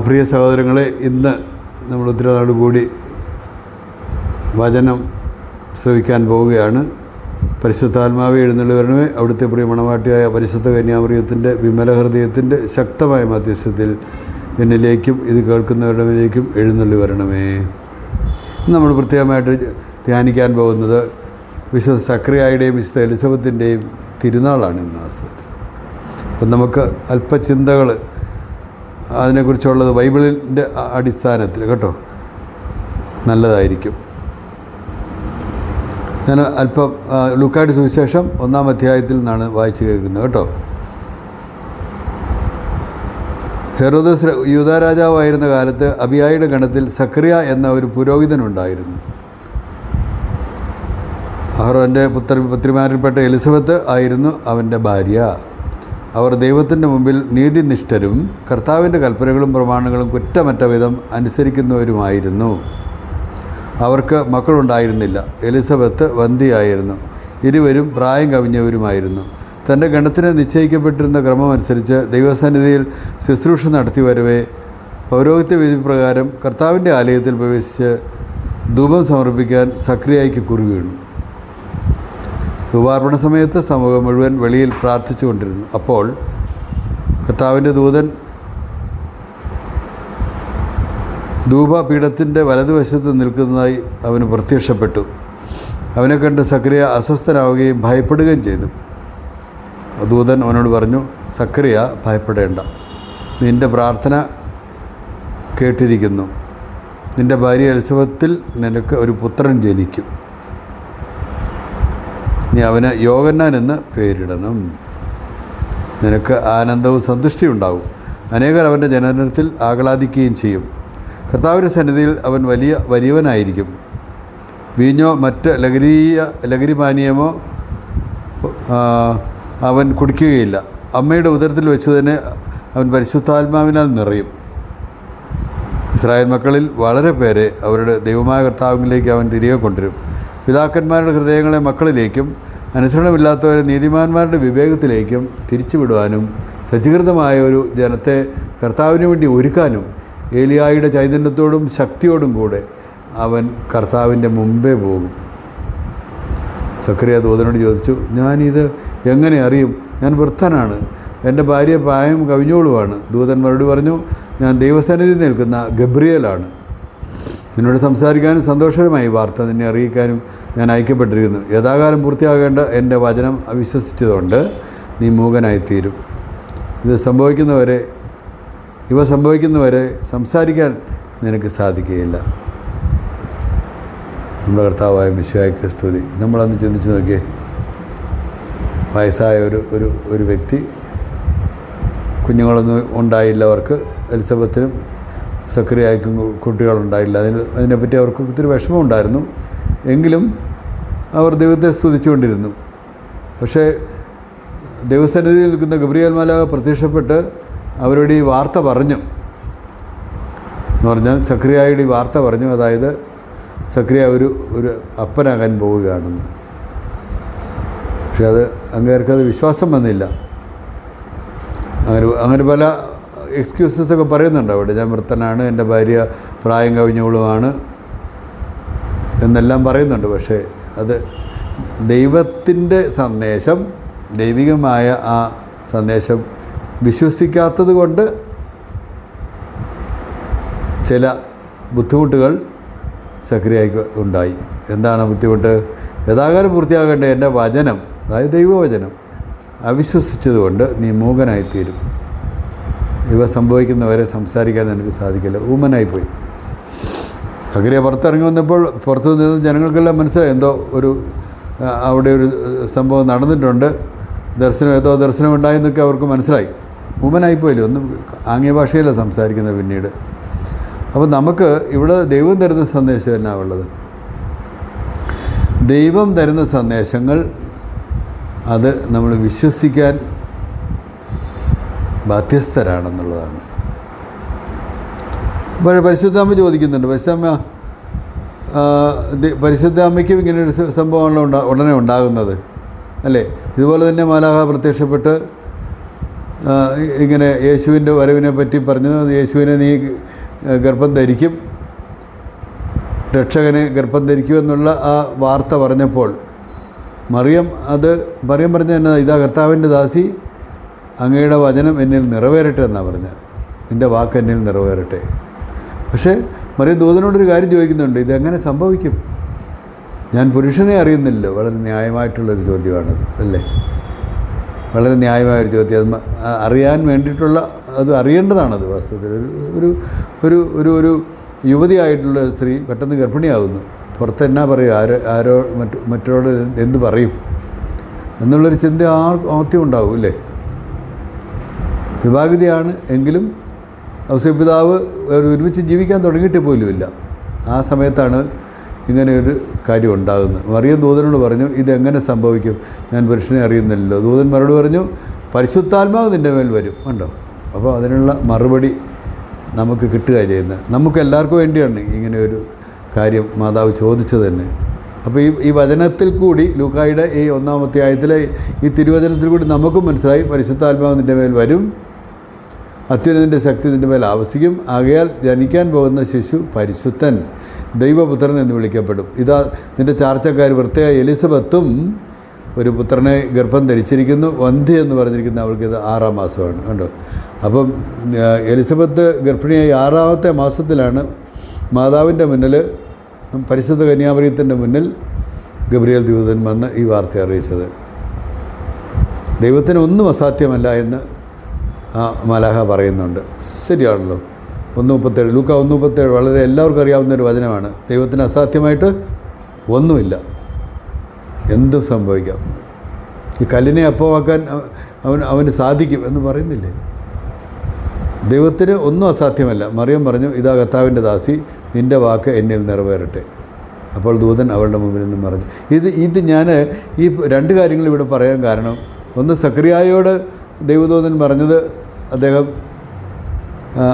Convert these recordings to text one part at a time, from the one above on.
പ്രിയ സഹോദരങ്ങളെ ഇന്ന് നമ്മൾ ഒത്തിരി കൂടി വചനം ശ്രവിക്കാൻ പോവുകയാണ്. പരിശുദ്ധാത്മാവെ എഴുന്നള്ളി വരണമേ അവിടുത്തെ പ്രിയ മണവാട്ടിയായ പരിശുദ്ധ കന്യാമൃഗത്തിന്റെ വിമല ഹൃദയത്തിന്റെ ശക്തമായ മധ്യസ്ഥത്തിൽ എന്നിലേക്കും ഇത് കേൾക്കുന്നവരുടെയിലേക്കും എഴുന്നള്ളി വരണമേ നമ്മൾ പ്രത്യേകമായിട്ട് ധ്യാനിക്കാൻ പോകുന്നത് വിശുദ്ധ സക്രിയായുടെയും വിശുദ്ധ എലിസബത്തിന്റെയും തിരുനാളാണ് ഇന്ന് വാസ്തവത്തിൽ. അപ്പം നമുക്ക് അല്പചിന്തകൾ അതിനെക്കുറിച്ചുള്ളത് ബൈബിളിന്റെ അടിസ്ഥാനത്തിൽ കേട്ടോ. നല്ലതായിരിക്കും. ഞാൻ അല്പം ലുക്കായിട്ട് ലൂക്കായുടെ സുവിശേഷം ഒന്നാം അധ്യായത്തിൽ നിന്നാണ് വായിച്ചു കേൾക്കുന്നത് കേട്ടോ. ഹെറോദസ് യൂത രാജാവായിരുന്ന കാലത്ത് അബിയായുടെ ഗണത്തിൽ സക്രിയ എന്ന ഒരു പുരോഹിതനുണ്ടായിരുന്നു. അഹ്റോന്റെ പുത്ര പുത്രിമാരിൽപ്പെട്ട എലിസബത്ത് ആയിരുന്നു അവന്റെ ഭാര്യ. അവർ ദൈവത്തിന്റെ മുമ്പിൽ നീതിനിഷ്ഠരും കർത്താവിന്റെ കൽപ്പനകളും പ്രമാണങ്ങളും കുറ്റമറ്റ വിധം അനുസരിക്കുന്നവരുമായിരുന്നു. അവർക്ക് മക്കളുണ്ടായിരുന്നില്ല. എലിസബത്ത് വന്ധിയായിരുന്നു ഇരുവരും പ്രായം കവിഞ്ഞവരുമായിരുന്നു. തന്റെ ഗണത്തിന് നിശ്ചയിക്കപ്പെട്ടിരുന്ന ക്രമമനുസരിച്ച് ദൈവസന്നിധിയിൽ ശുശ്രൂഷ നടത്തി വരവേ പൗരോഹിത്യ വിധി പ്രകാരം കർത്താവിന്റെ ആലയത്തിൽ പ്രവേശിച്ച് ധൂപം സമർപ്പിക്കാൻ സക്രിയയ്ക്ക് കുറി വീണു ധൂപാർപ്പണ സമയത്ത് സമൂഹം മുഴുവൻ വെളിയിൽ പ്രാർത്ഥിച്ചു കൊണ്ടിരുന്നു അപ്പോൾ കർത്താവിന്റെ ദൂതൻ ധൂപപീഠത്തിന്റെ വലതുവശത്ത് നിൽക്കുന്നതായി അവന് പ്രത്യക്ഷപ്പെട്ടു. അവനെ കണ്ട് സക്രിയ അസ്വസ്ഥനാവുകയും ഭയപ്പെടുകയും ചെയ്തു. ദൂതൻ അവനോട് പറഞ്ഞു സക്രിയ ഭയപ്പെടേണ്ട. നിന്റെ പ്രാർത്ഥന കേട്ടിരിക്കുന്നു. നിന്റെ ഭാര്യ എലിസബത്തിൽ നിനക്ക് ഒരു പുത്രൻ ജനിക്കും. നീ അവന് യോഗന്നാൻ എന്ന് പേരിടണം. നിനക്ക് ആനന്ദവും സന്തുഷ്ടിയും ഉണ്ടാവും. അനേകർ അവന്റെ ജനനത്തിൽ ആഹ്ലാദിക്കുകയും ചെയ്യും. കർത്താവിന്റെ സന്നിധിയിൽ അവൻ വലിയ വലിയവനായിരിക്കും. വീഞ്ഞോ മറ്റ് ലഹരീയ ലഹരി പാനീയമോ അവൻ കുടിക്കുകയില്ല. അമ്മയുടെ ഉദരത്തിൽ വെച്ച് തന്നെ അവൻ പരിശുദ്ധാത്മാവിനാൽ നിറയും. ഇസ്രായേൽ മക്കളിൽ വളരെ പേരെ അവരുടെ ദൈവമായ കർത്താവിലേക്ക് അവൻ തിരികെ കൊണ്ടുവരും. പിതാക്കന്മാരുടെ ഹൃദയങ്ങളെ മക്കളിലേക്കും അനുസരണമില്ലാത്തവരെ നീതിമാന്മാരുടെ വിവേകത്തിലേക്കും തിരിച്ചുവിടുവാനും സജ്ജീകൃതമായ ഒരു ജനത്തെ കർത്താവിന് വേണ്ടി ഒരുക്കാനും ഏലിയായുടെ ചൈതന്യത്തോടും ശക്തിയോടും കൂടെ അവൻ കർത്താവിന്റെ മുമ്പേ പോകും. സക്രിയ ദൂതനോട് ചോദിച്ചു ഞാനിത് എങ്ങനെ അറിയും? ഞാൻ വൃദ്ധനാണ്. എന്റെ ഭാര്യ പ്രായം കവിഞ്ഞോളുമാണ് ദൂതൻ മറുപടി പറഞ്ഞു ഞാൻ ദൈവസന്നിധി നിൽക്കുന്ന ഗബ്രിയലാണ്. നിന്നോട് സംസാരിക്കാനും സന്തോഷകരമായി വാർത്ത നിന്നെ അറിയിക്കാനും ഞാൻ അയക്കപ്പെട്ടിരിക്കുന്നു യഥാകാലം പൂർത്തിയാകേണ്ട എന്റെ വചനം അവിശ്വസിച്ചതുകൊണ്ട് നീ മൂകനായിത്തീരും. ഇത് സംഭവിക്കുന്നവരെ ഇവ സംഭവിക്കുന്നവരെ സംസാരിക്കാൻ നിനക്ക് സാധിക്കുകയില്ല. നമ്മുടെ കർത്താവായ മിശുവായ്ക്ക് സ്തുതി. നമ്മളന്ന് ചിന്തിച്ച് നോക്കിയേ വയസ്സായ ഒരു ഒരു ഒരു വ്യക്തി കുഞ്ഞുങ്ങളൊന്നും ഉണ്ടായില്ല അവർക്ക് എലിസബത്തിനും സക്രിയായ്ക്കും കുട്ടികളുണ്ടായില്ല. അതിന് അതിനെപ്പറ്റി അവർക്ക് ഒത്തിരി വിഷമമുണ്ടായിരുന്നു. എങ്കിലും അവർ ദൈവത്തെ സ്തുതിച്ചുകൊണ്ടിരുന്നു. പക്ഷേ ദൈവസന്നിധിയിൽ നിൽക്കുന്ന ഗബ്രിയേൽ മാലാക പ്രത്യക്ഷപ്പെട്ട് അവരോട് ഈ വാർത്ത പറഞ്ഞു. എന്ന് പറഞ്ഞാൽ സക്രിയായുടെ ഈ വാർത്ത പറഞ്ഞു. അതായത് സക്രിയ ഒരു ഒരു അപ്പനാകാൻ പോവുകയാണെന്ന്. പക്ഷെ അത് അങ്ങേർക്കത് വിശ്വാസം വന്നില്ല. അങ്ങനെ അങ്ങനെ പല എക്സ്ക്യൂസസ് ഒക്കെ പറയുന്നുണ്ട് അവിടെ. ഞാൻ വൃത്തനാണ് എന്റെ ഭാര്യ പ്രായം കവിഞ്ഞവളുമാണ് എന്നെല്ലാം പറയുന്നുണ്ട്. പക്ഷേ അത് ദൈവത്തിന്റെ സന്ദേശം ദൈവികമായ ആ സന്ദേശം വിശ്വസിക്കാത്തത് കൊണ്ട് ചില ബുദ്ധിമുട്ടുകൾ സക്രിയയ്ക്ക് ഉണ്ടായി. എന്താണ് ബുദ്ധിമുട്ട്? യഥാകാലം പൂർത്തിയാകേണ്ട എന്റെ വചനം അതായത് ദൈവവചനം അവിശ്വസിച്ചതുകൊണ്ട് നീ മൂകനായിത്തീരും. ഇവ സംഭവിക്കുന്നവരെ സംസാരിക്കാൻ എനിക്ക് സാധിക്കില്ല. ഊമനായി പോയി. സക്രിയ പുറത്തിറങ്ങി വന്നപ്പോൾ പുറത്തു നിന്ന് ജനങ്ങൾക്കെല്ലാം മനസ്സിലായി. എന്തോ ഒരു അവിടെ ഒരു സംഭവം നടന്നിട്ടുണ്ട്. ദർശനം ഏതോ ദർശനം ഉണ്ടായെന്നൊക്കെ അവർക്ക് മനസ്സിലായി. ഊമനായിപ്പോയില്ലേ ഒന്നും ആംഗ്യ ഭാഷയിലാണ് സംസാരിക്കുന്നത് പിന്നീട്. അപ്പോൾ നമുക്ക് ഇവിടെ ദൈവം തരുന്ന സന്ദേശം എന്നാ ഉള്ളത്? ദൈവം തരുന്ന സന്ദേശങ്ങൾ അത് നമ്മൾ വിശ്വസിക്കാൻ ബാധ്യസ്ഥരാണെന്നുള്ളതാണ്. പരിശുദ്ധ പരിശുദ്ധാമ്മ ചോദിക്കുന്നുണ്ട്. പരിശുദ്ധാമ്മ ഇങ്ങനെ സ- സംഭവമാണല്ലോ ഉണ്ടാ ഉടനെ ഉണ്ടാകുന്നത്. അല്ലേ? ഇതുപോലെ തന്നെ മാലാഹ പ്രത്യക്ഷപ്പെട്ട് ഇങ്ങനെ യേശുവിന്റെ വരവിനെ പറ്റി പറഞ്ഞു യേശുവിനെ നീ ഗർഭം ധരിക്കും രക്ഷകനെ ഗർഭം ധരിക്കും എന്നുള്ള ആ വാർത്ത പറഞ്ഞപ്പോൾ മറിയം അത് മറിയം പറഞ്ഞ ഇതാ കർത്താവിന്റെ ദാസി അങ്ങയുടെ വചനം എന്നിൽ നിറവേറട്ടെ എന്നാണ് പറഞ്ഞത് നിന്റെ വാക്ക് എന്നിൽ നിറവേറട്ടെ. പക്ഷേ മറിയം ദൂതനോടൊരു കാര്യം ചോദിക്കുന്നുണ്ട്. ഇതെങ്ങനെ സംഭവിക്കും? ഞാൻ പുരുഷനെ അറിയുന്നില്ല വളരെ ന്യായമായിട്ടുള്ളൊരു ചോദ്യമാണത് അല്ലേ? വളരെ ന്യായമായൊരു ചോദ്യം. അത് അറിയാൻ വേണ്ടിയിട്ടുള്ള അത് അറിയേണ്ടതാണത് വാസ്തവത്തിൽ. ഒരു ഒരു ഒരു ഒരു യുവതിയായിട്ടുള്ള സ്ത്രീ പെട്ടെന്ന് ഗർഭിണിയാകുന്നു പുറത്ത് എന്നാ പറയും? ആരോ ആരോ മറ്റു മറ്റോട് എന്ത് പറയും? എന്നുള്ളൊരു ചിന്ത ആർ ആദ്യം ഉണ്ടാവും അല്ലേ? വിവാഹിതയാണ് എങ്കിലും ഔസപിതാവ് ഒരു ഒരുമിച്ച് ജീവിക്കാൻ തുടങ്ങിയിട്ട് പോലുമില്ല ആ സമയത്താണ് ഇങ്ങനെ ഒരു കാര്യം ഉണ്ടാകുന്നത്. മറിയം ദൂതനോട് പറഞ്ഞു ഇതെങ്ങനെ സംഭവിക്കും? ഞാൻ പുരുഷനെ അറിയുന്നില്ലല്ലോ. ദൂതൻ മറുപടി പറഞ്ഞു പരിശുദ്ധാത്മാവ് നിന്റെ മേൽ വരും. ഉണ്ടോ അപ്പോൾ അതിനുള്ള മറുപടി നമുക്ക് കിട്ടുക ചെയ്യുന്നത്. നമുക്ക് എല്ലാവർക്കും വേണ്ടിയാണ് ഇങ്ങനെ ഒരു കാര്യം മാതാവ് ചോദിച്ചത് തന്നെ. അപ്പോൾ ഈ ഈ വചനത്തിൽ കൂടി ലൂക്കായുടെ ഈ ഒന്നാമത്തെ ആയത്തിലെ ഈ തിരുവചനത്തിൽ കൂടി നമുക്കും മനസ്സിലായി പരിശുദ്ധാത്മാവ് നിന്റെ മേൽ വരും. അത്യുന്നതിന്റെ ശക്തി നിന്റെ മേൽ ആവശ്യിക്കും ആകയാൽ ജനിക്കാൻ പോകുന്ന ശിശു പരിശുദ്ധൻ ദൈവപുത്രൻ എന്ന് വിളിക്കപ്പെടും. ഇതാ നിന്റെ ചാർച്ചക്കാർ വൃത്തിയായ എലിസബത്തും ഒരു പുത്രനെ ഗർഭം ധരിച്ചിരിക്കുന്നു. വന്ധ്യ എന്ന് പറഞ്ഞിരിക്കുന്ന അവൾക്ക് ഇത് ആറാം മാസമാണ്. കണ്ടോ? അപ്പം എലിസബത്ത് ഗർഭിണിയായി ആറാമത്തെ മാസത്തിലാണ് മാതാവിന്റെ മുന്നിൽ പരിശുദ്ധ കന്യാമറിയത്തിന്റെ മുന്നിൽ ഗബ്രിയേൽ ദൂതൻ വന്ന് ഈ വാർത്ത അറിയിച്ചത്. ദൈവത്തിന് ഒന്നും അസാധ്യമല്ല എന്ന് മലാഹ പറയുന്നുണ്ട്. ശരിയാണല്ലോ. ഒന്ന് മുപ്പത്തേഴ് ലൂക്ക ഒന്ന് മുപ്പത്തേഴ് വളരെ എല്ലാവർക്കും അറിയാവുന്ന ഒരു വചനമാണ്. ദൈവത്തിന് അസാധ്യമായിട്ട് ഒന്നുമില്ല. എന്തും സംഭവിക്കാം. ഈ കല്ലിനെ അപ്പമാക്കാൻ അവ- അവൻ അവന് സാധിക്കും എന്ന് പറയുന്നില്ലേ? ദൈവത്തിന് ഒന്നും അസാധ്യമല്ല. മറിയം പറഞ്ഞു ഇതാ കർത്താവിന്റെ ദാസി നിന്റെ വാക്ക് എന്നിൽ നിറവേറട്ടെ. അപ്പോൾ ദൂതൻ അവളുടെ മുമ്പിൽ നിന്നും പറഞ്ഞു. ഇത് ഇത് ഞാൻ ഈ രണ്ട് കാര്യങ്ങൾ ഇവിടെ പറയാൻ കാരണം ഒന്ന് സക്രിയായോട് ദൈവദൂതൻ പറഞ്ഞത് അദ്ദേഹം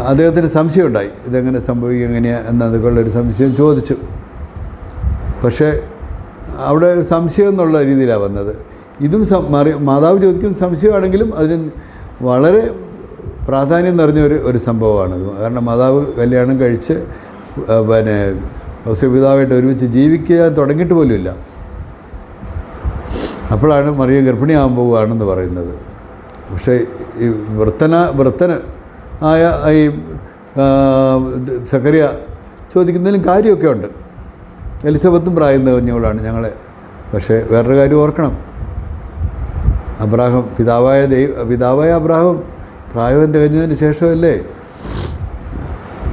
അദ്ദേഹത്തിന് സംശയമുണ്ടായി. ഇതെങ്ങനെ സംഭവിക്കും എങ്ങനെയാണ് എന്നതുകൊള്ളൊരു സംശയം ചോദിച്ചു. പക്ഷേ അവിടെ സംശയം എന്നുള്ള രീതിയിലാണ് വന്നത്. ഇതും മറി മാതാവ് ചോദിക്കുന്ന സംശയമാണെങ്കിലും അതിന് വളരെ പ്രാധാന്യം നിറഞ്ഞ ഒരു ഒരു സംഭവമാണത് കാരണം മാതാവ് കല്യാണം കഴിച്ച് പിന്നെ ഔസ്യപിതാവായിട്ട് ഒരുമിച്ച് ജീവിക്കാൻ തുടങ്ങിയിട്ട് പോലുമില്ല. അപ്പോഴാണ് മറിയം ഗർഭിണിയാകാൻ പോവുകയാണെന്ന് പറയുന്നത്. പക്ഷേ ഈ വൃത്തന വൃത്തന് ആയ ഈ സക്കറിയ ചോദിക്കുന്നതിലും കാര്യമൊക്കെ ഉണ്ട്. എലിസബത്തും പ്രായം തികഞ്ഞവളാണ് ഞങ്ങളെ. പക്ഷേ വേറൊരു കാര്യം ഓർക്കണം. അബ്രാഹം പിതാവായ ദൈവ പിതാവായ അബ്രാഹം പ്രായം തികഞ്ഞതിന് ശേഷമല്ലേ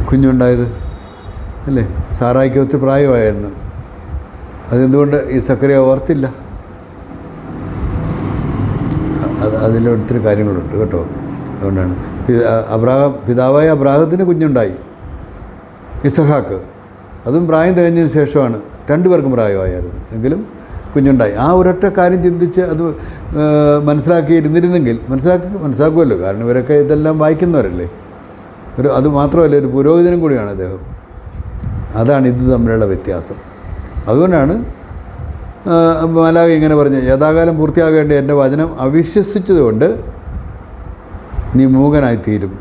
കുഞ്ഞുണ്ടായത്? അല്ലേ? സാറായിക്ക് ഒത്തിരി പ്രായമായിരുന്നു. അതെന്തുകൊണ്ട് ഈ സക്കറിയ ഓർത്തില്ല? അത് അതിൽ ഒത്തിരി കാര്യങ്ങളുണ്ട് കേട്ടോ. അതുകൊണ്ടാണ്. അബ്രാഹം പിതാവായ അബ്രാഹത്തിന് കുഞ്ഞുണ്ടായി. ഇസഹാക്ക്. അതും പ്രായം തികഞ്ഞതിന് ശേഷമാണ്. രണ്ടുപേർക്കും പ്രായമായിരുന്നു. എങ്കിലും കുഞ്ഞുണ്ടായി. ആ ഒരൊറ്റ കാര്യം ചിന്തിച്ച് അത് മനസ്സിലാക്കി മനസ്സിലാക്കിയിരുന്നിരുന്നെങ്കിൽ മനസ്സിലാക്കി മനസ്സിലാക്കുമല്ലോ. കാരണം ഇവരൊക്കെ ഇതെല്ലാം വായിക്കുന്നവരല്ലേ. ഒരു അത് മാത്രമല്ല ഒരു പുരോഹിതനും കൂടിയാണ് അദ്ദേഹം. അതാണ് ഇത് തമ്മിലുള്ള വ്യത്യാസം. അതുകൊണ്ടാണ് ആ, മാലാഖ ഇങ്ങനെ പറഞ്ഞു യഥാകാലം പൂർത്തിയാകേണ്ട എന്റെ വചനം അവിശ്വസിച്ചതുകൊണ്ട് നീ മൂകനായിത്തീരും.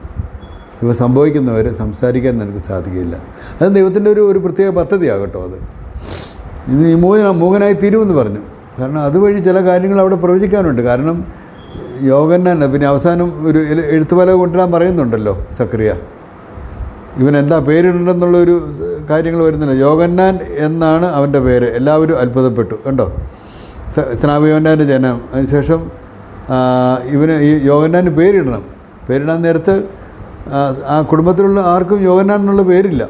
ഇവ സംഭവിക്കുന്നവരെ സംസാരിക്കാൻ നിനക്ക് സാധിക്കില്ല. അത് ദൈവത്തിന്റെ ഒരു ഒരു പ്രത്യേക പദ്ധതിയാകട്ടോ അത്. നീ മൂകന മൂകനായി തീരുമെന്ന് പറഞ്ഞു. കാരണം അതുവഴി ചില കാര്യങ്ങൾ അവിടെ പ്രവചിക്കാനുണ്ട്. കാരണം യോഗന്നെ പിന്നെ അവസാനം ഒരു എഴു- എഴുത്തുപല കൊണ്ടുവരാൻ പറയുന്നുണ്ടല്ലോ സക്രിയ. ഇവൻ എന്താ പേരിടണ്ടെന്നുള്ളൊരു കാര്യങ്ങൾ വരുന്നില്ല. യോഗന്നാൻ എന്നാണ് അവന്റെ പേര്. എല്ലാവരും അത്ഭുതപ്പെട്ടു. കണ്ടോ? സ്നാപയോന്നാന്റെ ജനനം അതിനുശേഷം ഇവന് ഈ യോഗന്നാന് പേരിടണം. പേരിടാൻ നേരത്ത് ആ, ആ കുടുംബത്തിലുള്ള ആർക്കും യോഗന്നാൻ എന്നുള്ള പേരില്ല.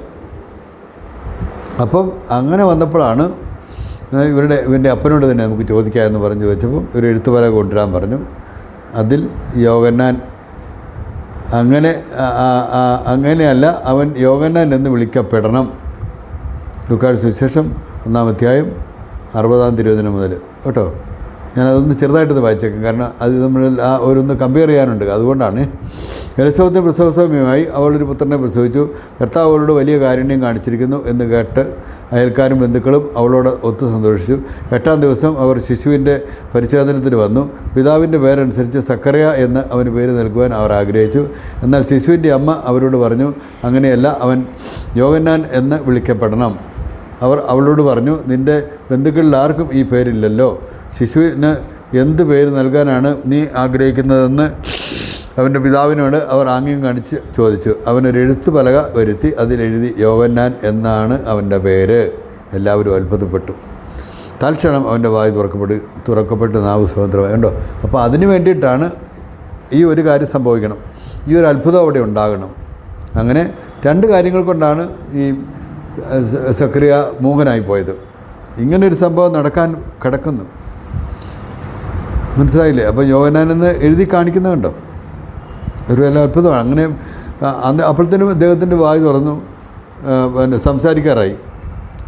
അപ്പം അങ്ങനെ വന്നപ്പോഴാണ് ഇവരുടെ ഇവന്റെ അപ്പനോട് തന്നെ നമുക്ക് ചോദിക്കാമെന്ന് പറഞ്ഞ് വെച്ചപ്പോൾ ഒരു എഴുത്തുപല കൊണ്ടുവരാൻ പറഞ്ഞു. അതിൽ യോഗന്നാൻ അങ്ങനെ അങ്ങനെയല്ല അവൻ യോഗന്നാൻ എന്ന് വിളിക്കപ്പെടണം. ലുക്കാട് സുവിശേഷം ഒന്നാം അധ്യായം അറുപതാം തിരുവചനം മുതൽ. കേട്ടോ? ഞാനതൊന്ന് ചെറുതായിട്ടൊന്ന് വായിച്ചേക്കാം. കാരണം അത് നമ്മൾ ആ ഓരോന്ന് കമ്പയർ ചെയ്യാനുണ്ട്. അതുകൊണ്ടാണ്. എലിസബത്തെ പ്രസവസമയമായി അവളൊരു പുത്രനെ പ്രസവിച്ചു. കർത്താവ് അവളോട് വലിയ കാരുണ്യം കാണിച്ചിരിക്കുന്നു എന്ന് കേട്ട് അയൽക്കാരും ബന്ധുക്കളും അവളോട് ഒത്തു സന്തോഷിച്ചു. എട്ടാം ദിവസം അവർ ശിശുവിന്റെ പരിശോധനത്തിന് വന്നു. പിതാവിന്റെ പേരനുസരിച്ച് സക്കറിയ എന്ന് അവന് പേര് നൽകുവാൻ അവർ ആഗ്രഹിച്ചു. എന്നാൽ ശിശുവിന്റെ അമ്മ അവരോട് പറഞ്ഞു അങ്ങനെയല്ല അവൻ യോഗന്നാൻ എന്ന് വിളിക്കപ്പെടണം. അവർ അവളോട് പറഞ്ഞു നിന്റെ ബന്ധുക്കളിൽ ആർക്കും ഈ പേരില്ലല്ലോ. ശിശുവിന് എന്ത് പേര് നൽകാനാണ് നീ ആഗ്രഹിക്കുന്നതെന്ന് അവന്റെ പിതാവിനോട് അവർ ആംഗ്യം കാണിച്ച് ചോദിച്ചു. അവനൊരു എഴുത്തു പലക വരുത്തി അതിലെഴുതി യോഗന്നാൻ എന്നാണ് അവന്റെ പേര്. എല്ലാവരും അത്ഭുതപ്പെട്ടു. തൽക്ഷണം അവന്റെ വായു തുറക്കപ്പെട്ട്. തുറക്കപ്പെട്ട് നാവ് സ്വതന്ത്രമായി. കണ്ടോ? അപ്പോൾ അതിന് വേണ്ടിയിട്ടാണ് ഈ ഒരു കാര്യം സംഭവിക്കണം. ഈ ഒരു അത്ഭുതം അവിടെ ഉണ്ടാകണം. അങ്ങനെ രണ്ട് കാര്യങ്ങൾ കൊണ്ടാണ് ഈ സക്രിയ മൂകനായി പോയത്. ഇങ്ങനൊരു സംഭവം നടക്കാൻ കിടക്കുന്നു. മനസ്സിലായില്ലേ? അപ്പോൾ യോഗനാനെന്ന് എഴുതി കാണിക്കുന്നുണ്ടോ ഒരു വലിയ അത്ഭുതമാണ്. അങ്ങനെ അന്ന് അപ്പോഴത്തേനും അദ്ദേഹത്തിന്റെ വായു തുറന്നു. പിന്നെ സംസാരിക്കാറായി.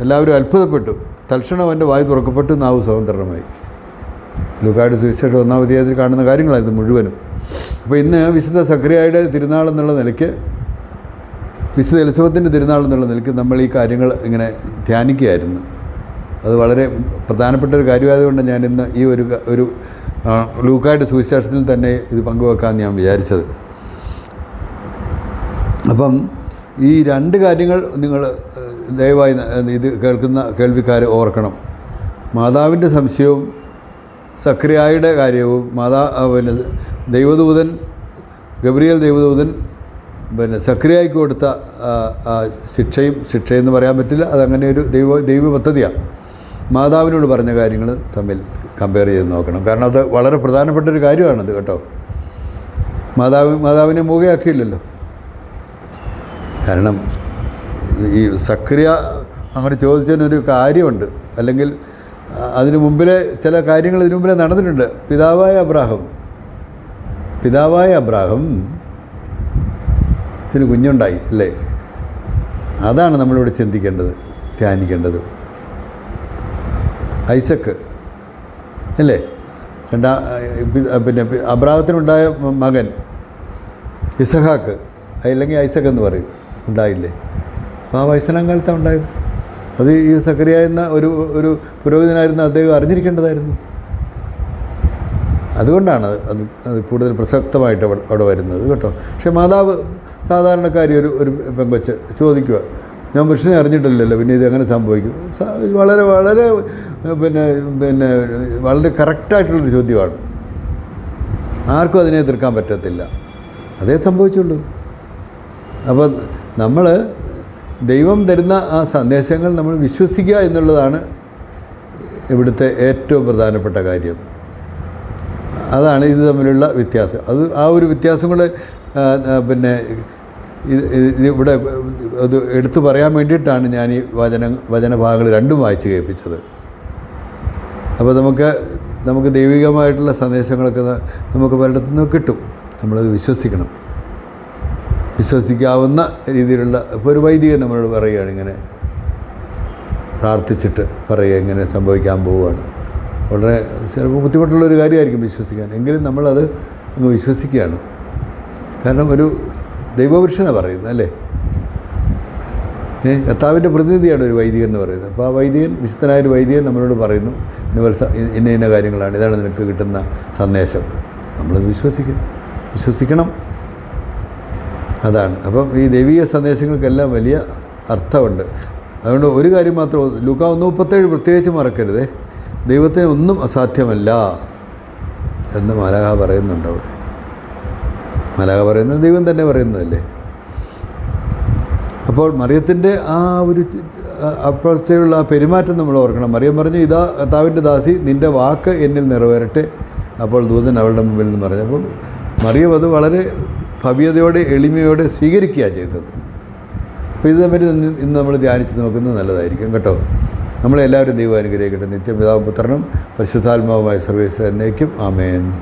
എല്ലാവരും അത്ഭുതപ്പെട്ടു. തൽക്ഷണം അവന്റെ വായു തുറക്കപ്പെട്ടു. നാവ് സ്വതന്ത്രമായി. ലുക്കാട് സുവിശേഷം ഒന്നാം അധ്യായത്തിൽ കാണുന്ന കാര്യങ്ങളായിരുന്നു മുഴുവനും. അപ്പോൾ ഇന്ന് വിശുദ്ധ സക്രിയയുടെ തിരുനാൾ എന്നുള്ള നിലയ്ക്ക് വിശുദ്ധ എലിസബത്തിന്റെ തിരുനാൾ എന്നുള്ള നിലയ്ക്ക് നമ്മൾ ഈ കാര്യങ്ങൾ ഇങ്ങനെ ധ്യാനിക്കുകയായിരുന്നു. അത് വളരെ പ്രധാനപ്പെട്ട ഒരു കാര്യമായതുകൊണ്ട് ഞാൻ ഇന്ന് ഈ ഒരു ഒരു ലൂക്കായിട്ട് ലൂക്കായുടെ സുവിശേഷത്തിൽ തന്നെ ഇത് പങ്കുവെക്കാൻ ഞാൻ വിചാരിച്ചത്. അപ്പം ഈ രണ്ട് കാര്യങ്ങൾ നിങ്ങൾ ദയവായി ഇത് കേൾക്കുന്ന കേൾവിക്കാർ ഓർക്കണം. മാതാവിന്റെ സംശയവും സക്രിയായുടെ കാര്യവും മാതാ പിന്നെ ദൈവദൂതൻ ഗബ്രിയൽ ദൈവദൂതൻ പിന്നെ സക്രിയായിക്ക് കൊടുത്ത ശിക്ഷയും ശിക്ഷയെന്ന് പറയാൻ പറ്റില്ല. അതങ്ങനെ ഒരു ദൈവ ദൈവ പദ്ധതിയാണ് മാതാവിനോട് പറഞ്ഞ കാര്യങ്ങൾ തമ്മിൽ കമ്പയർ ചെയ്ത് നോക്കണം. കാരണം അത് വളരെ പ്രധാനപ്പെട്ട ഒരു കാര്യമാണത് കേട്ടോ. മാതാവ് മാതാവിനെ മൂകയാക്കിയില്ലല്ലോ. കാരണം ഈ സക്രിയ അങ്ങനെ ചോദിച്ചതിനൊരു കാര്യമുണ്ട്. അല്ലെങ്കിൽ അതിനു മുമ്പിലെ ചില കാര്യങ്ങൾ ഇതിനു മുമ്പിലെ നടന്നിട്ടുണ്ട്. പിതാവായ അബ്രാഹം. പിതാവായ അബ്രാഹം ഇതിന് കുഞ്ഞുണ്ടായി അല്ലേ? അതാണ് നമ്മളിവിടെ ചിന്തിക്കേണ്ടത് ധ്യാനിക്കേണ്ടത്. ഐസക്ക് അല്ലേ? രണ്ടാ പിന്നെ അബ്രാഹത്തിനുണ്ടായ മകൻ ഇസഹാക്ക് അല്ലെങ്കിൽ ഐസക്ക് എന്ന് പറയും. ഉണ്ടായില്ലേ? അപ്പോൾ ആ വയസ്സനാം കാലത്താണ് ഉണ്ടായത്. അത് ഈ സക്രിയ എന്ന ഒരു ഒരു പുരോഹിതനായിരുന്ന അദ്ദേഹം അറിഞ്ഞിരിക്കേണ്ടതായിരുന്നു. അതുകൊണ്ടാണ് അത് അത് കൂടുതൽ പ്രസക്തമായിട്ട് അവിടെ അവിടെ വരുന്നത് കേട്ടോ. പക്ഷേ മാതാവ് സാധാരണക്കാരി ഒരു ഒരു പെങ്കൊച്ച് ചോദിക്കുക ഞാൻ പുരുഷനെ അറിഞ്ഞിട്ടില്ലല്ലോ പിന്നെ ഇത് എങ്ങനെ സംഭവിക്കും? വളരെ വളരെ പിന്നെ പിന്നെ വളരെ കറക്റ്റായിട്ടുള്ളൊരു ചോദ്യമാണ്. ആർക്കും അതിനെ എതിർക്കാൻ പറ്റത്തില്ല. അതേ സംഭവിച്ചുള്ളൂ. അപ്പോൾ നമ്മൾ ദൈവം തരുന്ന ആ സന്ദേശങ്ങൾ നമ്മൾ വിശ്വസിക്കുക എന്നുള്ളതാണ് ഇവിടുത്തെ ഏറ്റവും പ്രധാനപ്പെട്ട കാര്യം. അതാണ് ഇത് തമ്മിലുള്ള വ്യത്യാസം. അത് ആ ഒരു വ്യത്യാസം കൂടെ പിന്നെ ഇത് ഇവിടെ അത് എടുത്തു പറയാൻ വേണ്ടിയിട്ടാണ് ഞാൻ ഈ വചന വചനഭാഗങ്ങൾ രണ്ടും വായിച്ച് കേൾപ്പിച്ചത്. അപ്പോൾ നമുക്ക് നമുക്ക് ദൈവികമായിട്ടുള്ള സന്ദേശങ്ങളൊക്കെ നമുക്ക് പലയിടത്തു നിന്ന് കിട്ടും. നമ്മളത് വിശ്വസിക്കണം. വിശ്വസിക്കാവുന്ന രീതിയിലുള്ള ഇപ്പോൾ ഒരു വൈദികൻ നമ്മളോട് പറയുകയാണ് ഇങ്ങനെ പ്രാർത്ഥിച്ചിട്ട് പറയുക ഇങ്ങനെ സംഭവിക്കാൻ പോവുകയാണ്. വളരെ ചിലപ്പോൾ ബുദ്ധിമുട്ടുള്ള ഒരു കാര്യമായിരിക്കും വിശ്വസിക്കാൻ. എങ്കിലും നമ്മളത് അങ്ങ് വിശ്വസിക്കുകയാണ്. കാരണം ഒരു ദൈവപുരുഷനാണ് പറയുന്നത് അല്ലേ? ഏ കർത്താവിന്റെ പ്രതിനിധിയാണ് ഒരു വൈദികൻ എന്ന് പറയുന്നത്. അപ്പോൾ ആ വൈദികൻ വിശുദ്ധനായ ഒരു വൈദികൻ നമ്മളോട് പറയുന്നു ഇന്ന ഇന്ന കാര്യങ്ങളാണ് ഇതാണ് നിനക്ക് കിട്ടുന്ന സന്ദേശം. നമ്മളത് വിശ്വസിക്കും. വിശ്വസിക്കണം. അതാണ്. അപ്പം ഈ ദൈവിക സന്ദേശങ്ങൾക്കെല്ലാം വലിയ അർത്ഥമുണ്ട്. അതുകൊണ്ട് ഒരു കാര്യം മാത്രം ലൂക്ക ഒന്ന് മുപ്പത്തേഴ് പ്രത്യേകിച്ച് മറക്കരുത്. ദൈവത്തിന് ഒന്നും അസാധ്യമല്ല എന്ന് മലഹ പറയുന്നുണ്ട് അവിടെ. മലഹ പറയുന്നത് ദൈവം തന്നെ പറയുന്നതല്ലേ? അപ്പോൾ മറിയത്തിന്റെ ആ ഒരു അപ്പോഴത്തേയുള്ള ആ പെരുമാറ്റം നമ്മൾ ഓർക്കണം. മറിയം പറഞ്ഞു ഇതാ കർത്താവിന്റെ ദാസി നിന്റെ വാക്ക് എന്നിൽ നിറവേറട്ടെ. അപ്പോൾ ദൂതൻ അവളുടെ മുമ്പിൽ നിന്ന് പറഞ്ഞു. അപ്പം മറിയം അത് വളരെ ഭവ്യതയോടെ എളിമയോടെ സ്വീകരിക്കുകയാണ് ചെയ്തത്. അപ്പോൾ ഇത് തമ്മിൽ ഇന്ന് നമ്മൾ ധ്യാനിച്ച് നോക്കുന്നത് നല്ലതായിരിക്കും കേട്ടോ. നമ്മളെല്ലാവരും ദൈവം അനുഗ്രഹിക്കട്ടെ. നിത്യപിതാവ് പുത്രനും പരിശുദ്ധാത്മാവുമായ സർവീസ് എന്നേക്കും. ആമേൻ.